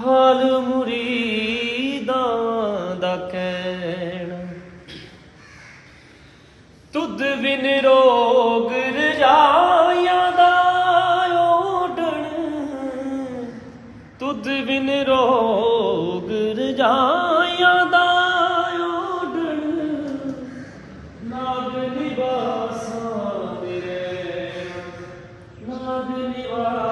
ਹਾਲ ਮੁਰੀਦਾਂ ਦਾ ਕਹਿਣਾ। ਤੁਧ ਬਿਨ ਰੋਗ ਰਜਾਈਆਂ ਦਾ ਓਡਣ ਤੁਧ ਬਿਨ ਰੋਗ ਰਜਾਈਆਂ ਦਾ ਓਡਣ ਨਾਗ ਨਿਵਾਸਾਂ ਤੇਰੇ ਨਾਗ ਨਿਵਾਸਾਂ